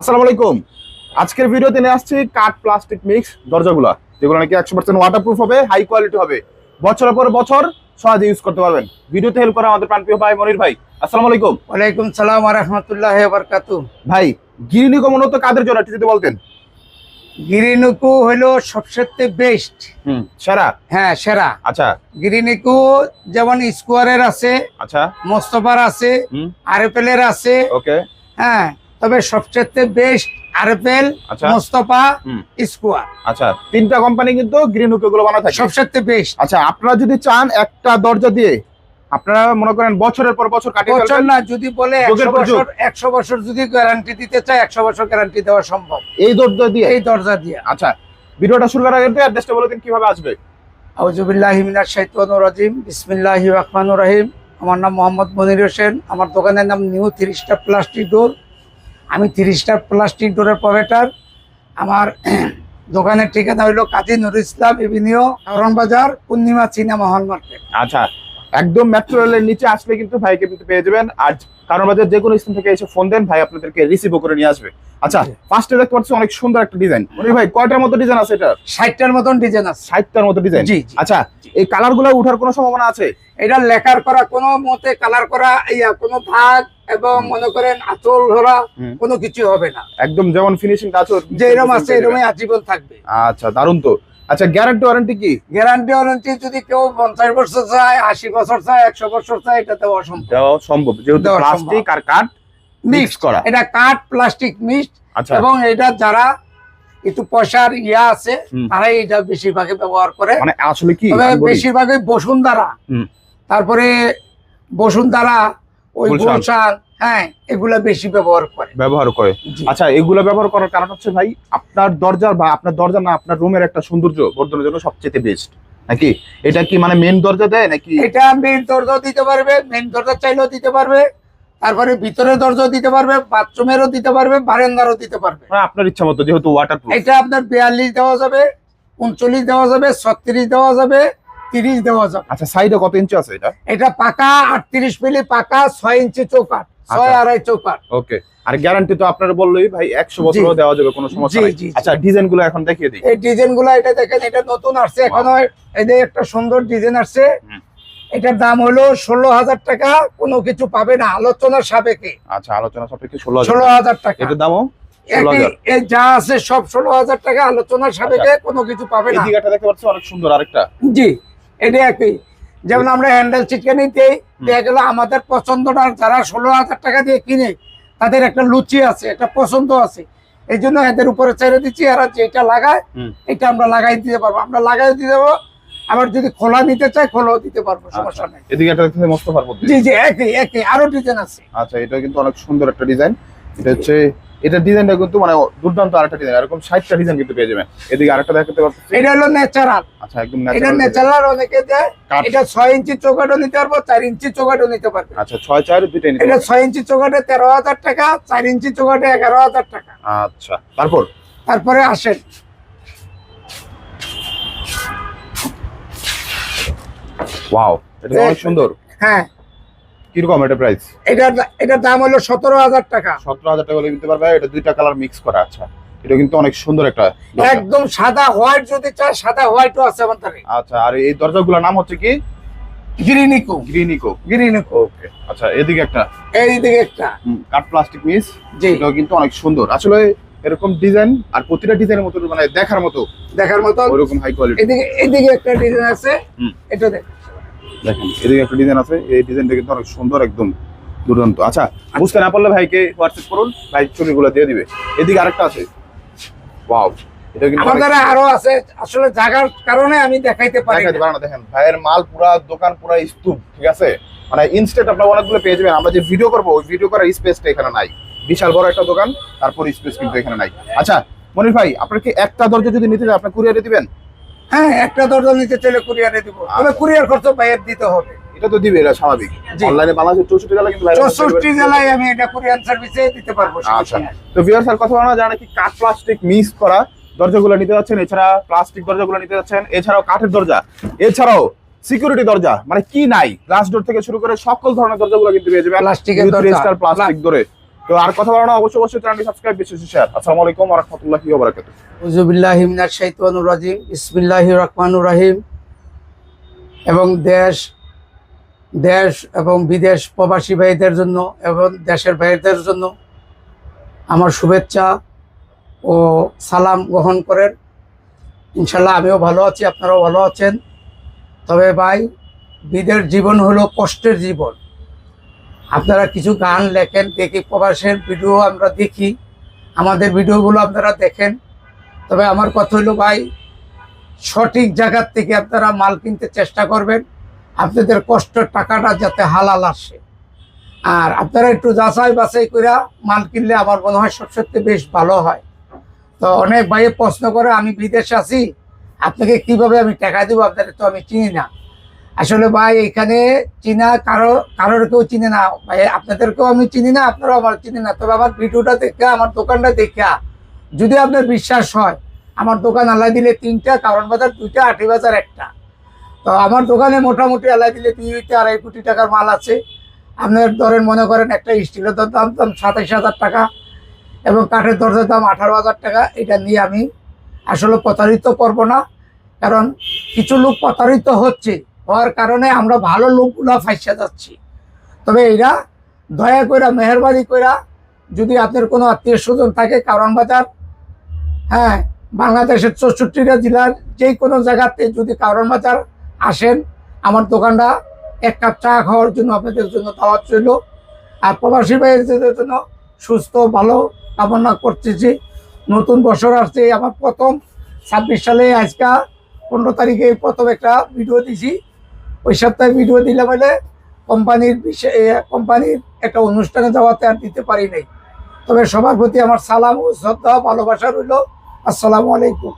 আসসালামু আলাইকুম। আজকের ভিডিওতে নিয়ে আসছি কাঠ প্লাস্টিক মিক্স দরজাগুলো যেগুলো নাকি একশো পার্সেন্ট ওয়াটারপ্রুফ হবে হাই কোয়ালিটি হবে। বছরের পর বছর সহজে ইউজ করতে পারবেন। ভিডিওতে হেল্প করে আমাদের প্রাণপ্রিয় ভাই মনির ভাই আসসালামু আলাইকুম। ওয়ালাইকুম সালাম রহমতুল্লাহ বরকাতু ভাই গিরিনি মূলত কাদের জন্য? একটু যদি বলতেন। গিরিনুকু হলো সবচেয়ে বেস্ট হুম সেরা? হ্যাঁ সেরা। আচ্ছা। গিরিনিকু যেমন স্কোয়ারের আছে আচ্ছা। মোস্তফার আছে আরএফএল আছে। ওকে। হ্যাঁ তবে সবচেয়ে বেস্ট আরএফএল আচ্ছা। মোস্তফা স্কোয়ার আচ্ছা। তিনটা কোম্পানি কিন্তু গ্রিন হুকগুলো বানা থাকে। সবচেয়ে বেস্ট আচ্ছা আপনারা যদি চান একটা দরজা দিয়ে আপনারা মনে করেন বছরের পর বছর কাটিয়ে বছর না যদি বলে যুগের একশো পর যুগ। বছর একশো বছর যদি গ্যারান্টি দিতে চায় একশো বছর গ্যারান্টি দেওয়া সম্ভব। এই দরজা দিয়ে? এই দরজা দিয়ে। আচ্ছা ভিডিওটা শুরু করার আগে অ্যাড্রেসটা বলে দিন কীভাবে আসবে? আউজুবিল্লাহি মিনাশ শাইতানির রাজিম বিসমিল্লাহির রহমানির রহিম। আমার নাম মোহাম্মদ মনির হোসেন। আমার দোকানের নাম new three star plastic door আমি তিরিশটা প্লাস্টিক ডোরের প্রোভাইডার আমার দোকানের ঠিকানা হইল কাজী নুর ইসলাম এভিনিউ কারণ বাজার পূর্ণিমা সিনেমা হল মার্কেট আচ্ছা একদম মেট্রো রেলের নিচে আসলে কিন্তু ভাইকে কিন্তু পেয়ে যাবেন। আর কারণ বাজার যে কোনো স্থান থেকে এসে ফোন দেন ভাই আপনাদেরকে রিসিভও করে নিয়ে আসবে। আচ্ছা। ফার্স্টে দেখতে পাচ্ছি অনেক সুন্দর একটা ডিজাইন মনির ভাই কয়টার মতো ডিজাইন আছে এটা ষাটটার মতন ডিজাইন আছে। ষাটটার মতো ডিজাইন জি। আচ্ছা এই কালারগুলো উঠার কোনো সম্ভাবনা আছে? এটা লেখার করা কোনো মতে কালার করা ইয়া কোনো ভাগ এবং মনে করেন আচল ধরা কোনো কিছু হবে না। একদম যেমন ফিনিশিং কাজ যে এরকম আছে এরকমই আজীবন থাকবে। আচ্ছা দারুণ তো। আচ্ছা গ্যারান্টি ওয়ারেন্টি কি? গ্যারান্টি ওয়ারেন্টি যদি কেউ পঞ্চাশ বছর চায় আশি বছর চায় একশো বছর চায় এটা তো অসম্ভব দেওয়া সম্ভব। যেহেতু প্লাস্টিক আর কাঠ মিক্স করা। এটা কাঠ প্লাস্টিক মিক্স আচ্ছা। এবং এটা যারা একটু পয়সার ইয়া আছে তারাই এটা বেশিরভাগে ব্যবহার করে। মানে আসলে কি। বেশিরভাগই বসুন্ধরা। তারপরে বসুন্ধরা ওই হ্যাঁ এগুলা বেশি ব্যবহার করে। ব্যবহার করে। আচ্ছা এগুলো ব্যবহার করার কারণ হচ্ছে ভাই আপনার দরজার বা আপনার দরজা না আপনার রুমের একটা সৌন্দর্য বর্ধনের জন্য সবচেয়ে বেস্ট নাকি? এটা কি মানে মেন দরজা দেয় নাকি? এটা মেন দরজা দিতে পারবে মেন দরজা চাইলেও দিতে পারবে তারপরে ভিতরে দরজা দিতে পারবে বাথরুমেরও দিতে পারবে বারান্দারও দিতে পারবে। মানে আপনার ইচ্ছা মতো যেহেতু ওয়াটার এটা আপনার বিয়াল্লিশ দেওয়া যাবে উনচল্লিশ দেওয়া যাবে ছত্রিশ দেওয়া যাবে তিরিশ দেওয়া যাবে। আচ্ছা সাইডে কত ইঞ্চি আছে এটা? এটা পাকা আটত্রিশ মিলি পাকা ছয় ইঞ্চি চৌকাট ছয় আচ্ছা। আড়াই চৌকাট ওকে আর গ্যারান্টি তো আপনারা বললেই ভাই একশো বছরও দেওয়া যাবে কোনো সমস্যা নেই। আচ্ছা ডিজাইনগুলো এখন দেখিয়ে দিই। এই ডিজাইনগুলো এটা দেখেন এটা নতুন আসছে। এখনও এদের একটা সুন্দর ডিজাইন আসছে। এটার দাম হলো ষোলো হাজার টাকা কোনো কিছু পাবে না। আলোচনার সাপেক্ষে। আচ্ছা আলোচনা সাপেক্ষে ষোলো ষোলো হাজার টাকা। এটার দামও যা আছে সব ষোলো হাজার টাকা আলোচনার সাপেক্ষে কোনো কিছু পাবে না। দেখতে পাচ্ছি অনেক সুন্দর আরেকটা। জি। এটা একই যেমন আমরা হ্যান্ডেল চিকেন দিই দেখা গেল আমাদের পছন্দটা যারা ষোলো হাজার টাকা দিয়ে কিনে তাদের একটা লুচি আছে একটা পছন্দ আছে। এই জন্য এদের উপরে ছেড়ে দিচ্ছি এরা যেটা লাগায় এটা আমরা লাগাই দিতে পারব। আমরা লাগাই দিতে পারব আবার যদি খোলা নিতে চাই খোলাও দিতে পারব সমস্যা নেই। এদিকে একটা দেখতে মোস্তফার মধ্যে জি জি একই একই আরও ডিজাইন আছে। আচ্ছা এটা কিন্তু অনেক সুন্দর একটা ডিজাইন এটা হচ্ছে এটা ডিজাইনটা কিন্তু মানে দুর্দান্ত আরেকটা ডিজাইন এরকম ষাটটা ডিজাইন কিন্তু পেয়ে যাবেন। এদিকে আরেকটা দেখাতে পারছি এটা হলো ন্যাচারাল আচ্ছা একদম এটা। ন্যাচারাল অনেকে দেয়। এটা ছয় ইঞ্চি চৌকাটও নিতে পারব চার ইঞ্চি চৌকাটও নিতে পারবে। আচ্ছা ছয় চার দুইটাই নিতে এটা পারবেন। ছয় ইঞ্চি চৌকাটে তেরো হাজার টাকা চার ইঞ্চি চৌকাটে এগারো হাজার টাকা। আচ্ছা তারপর? তারপরে আসেন। ওয়াও এটা অনেক সুন্দর। হ্যাঁ কীরকম এটা প্রাইস এটার এটার দাম হলো সতেরো হাজার টাকা। সতেরো হাজার টাকা হলে পারবে এটা দুইটা কালার মিক্স করা আচ্ছা। এটা কিন্তু অনেক সুন্দর একটা একদম সাদা হোয়াইট যদি চায় সাদা হোয়াইটও আছে আমাদের আচ্ছা আর এই দরজাগুলোর নাম হচ্ছে কি? গ্রিনিকো গ্রিনিকো গ্রিনিকো ওকে আচ্ছা এদিকে একটা। এই দিকে একটা কাঠ প্লাস্টিক মিস এটাও কিন্তু অনেক সুন্দর। আসলে এরকম ডিজাইন আর প্রতিটা ডিজাইনের মতো মানে দেখার মতো দেখার মতো। ওরকম হাই কোয়ালিটি এদিকে এদিকে একটা ডিজাইন আছে। এটা দেখ দেখেন এদিকে একটা ডিজাইন আছে এই ডিজাইনটা কিন্তু অনেক সুন্দর একদম দুর্দান্ত। আচ্ছা বুঝতে না পারলে ভাইকে হোয়াটসঅ্যাপ করুন ভাই ছবিগুলো দিয়ে দিবে। এদিকে আরেকটা আছে। ওয়াও এটা কিন্তু আমাদের আরও আছে আসলে জায়গার কারণে আমি দেখাইতে পারি। না। দেখেন ভাইয়ের মাল পুরা দোকান পুরা স্তূপ ঠিক আছে? মানে ইনস্টেন্ট আপনার অনেকগুলো পেয়ে যাবেন। আমরা যে ভিডিও করব ওই ভিডিও করার স্পেসটা এখানে নাই। বিশাল বড় একটা দোকান তারপর স্পেস কিন্তু এখানে নাই। আচ্ছা মনির ভাই আপনার কি একটা দরজা যদি নিতে চান আপনার কুরিয়ারে দিবেন? হ্যাঁ একটা দরজা নিতে চাইলে কুরিয়ারে দিব। তবে কুরিয়ার খরচ বাইরে দিতে হবে। এটা তো দিবে এটা স্বাভাবিক। অনলাইনে বাংলাদেশের চৌষট্টি জেলা কিন্তু চৌষট্টি জেলায় আমি এটা কুরিয়ার সার্ভিসে দিতে পারব আচ্ছা। তো কথা বলা যারা নাকি কাঠ প্লাস্টিক মিক্স করা দরজাগুলো নিতে যাচ্ছেন এছাড়া প্লাস্টিক দরজাগুলো নিতে যাচ্ছেন এছাড়াও কাঠের দরজা এছাড়াও সিকিউরিটি দরজা মানে কি নাই গ্লাস ডোর থেকে শুরু করে সকল ধরনের দরজাগুলো কিন্তু পেয়ে যাবেন প্লাস্টিকের দরজা। প্লাস্টিক ধরে তো আর কথা বলো না, অবশ্যই অবশ্যই চ্যানেলটি সাবস্ক্রাইব বেশি শেয়ার আসসালামু আলাইকুম ওয়া রাহমাতুল্লাহি ওয়া বারাকাতুহু। উজুবিল্লাহ হিমিনার শাইতানুর রাজিম বিসমিল্লাহ রহমানুর রাহিম। এবং দেশ দেশ এবং বিদেশ প্রবাসী ভাইদের জন্য এবং দেশের ভাইদের জন্য আমার শুভেচ্ছা ও সালাম গ্রহণ করেন। ইনশাল্লাহ আমিও ভালো আছি, আপনারাও ভালো আছেন। তবে ভাই, বিদের জীবন হলো কষ্টের জীবন। আপনারা কিছু গান লেখেন দেখি প্রবাসের ভিডিও আমরা দেখি, আমাদের ভিডিওগুলো আপনারা দেখেন। তবে আমার কথা হলো ভাই, সঠিক জায়গার থেকে আপনারা মাল কিনতে চেষ্টা করবেন। আপনাদের কষ্টের টাকাটা যাতে হালাল আসে। আর আপনারা একটু যাচাই বাছাই করে মাল কিনলে আমার মনে হয় সবসত্যি বেশ ভালো হয়। তো অনেক ভাইয়ে প্রশ্ন করে, আমি বিদেশে আছি, আপনাকে কীভাবে আমি টাকা দেবো আপনাদের তো আমি চিনি না। আসলে ভাই, এখানে চিনা কারও, কারোর কেউ চিনে না। ভাই, আপনাদেরকেও আমি চিনি না, আপনারাও আমার চিনি না। তবে আমার ভিডিওটা দেখে, আমার দোকানটা দেখে, যদি আপনার বিশ্বাস হয়, আমার দোকান আলাই দিলে তিনটা, কারণ বাজার দুইটা, আটি বাজার একটা। তো আমার দোকানে মোটামুটি আলাই দিলে দুইটা আড়াই কোটি টাকার মাল আছে। আপনার ধরেন, মনে করেন, একটা স্টিলের দাম দাম সাতাইশ হাজার টাকা এবং কাঠের দরজার দাম আঠারো হাজার টাকা। এটা নিয়ে আমি আসলে প্রতারিত করব না, কারণ কিছু লোক প্রতারিত হচ্ছে। হওয়ার কারণে আমরা ভালো লোকগুলো ফাইসা যাচ্ছি। তবে এরা দয়া করে মেহরবানি করে যদি আপনার কোনো আত্মীয় স্বজন থাকে কারণ বাজার হ্যাঁ বাংলাদেশের চৌষট্টিটা জেলার যে কোনো জায়গাতে যদি কারণ বাজার আসেন, আমার দোকানটা এক কাপ চা খাওয়ার জন্য আপনাদের জন্য দাওয়াত ছিল। আর প্রবাসী ভাইদের জন্য সুস্থ, ভালো কামনা করতেছি। নতুন বছর আসছে, আমার প্রথম ছাব্বিশ সালে আজকা পনেরো তারিখে প্রথম একটা ভিডিও দিছি। ওই সপ্তাহে ভিডিও দিলে বলে কোম্পানির বিষয়ে কোম্পানির একটা অনুষ্ঠানে যাওয়াতে আর দিতে পারি নাই। তবে সবার প্রতি আমার সালাম ও শ্রদ্ধা ভালোবাসা রইল। আসসালামু আলাইকুম।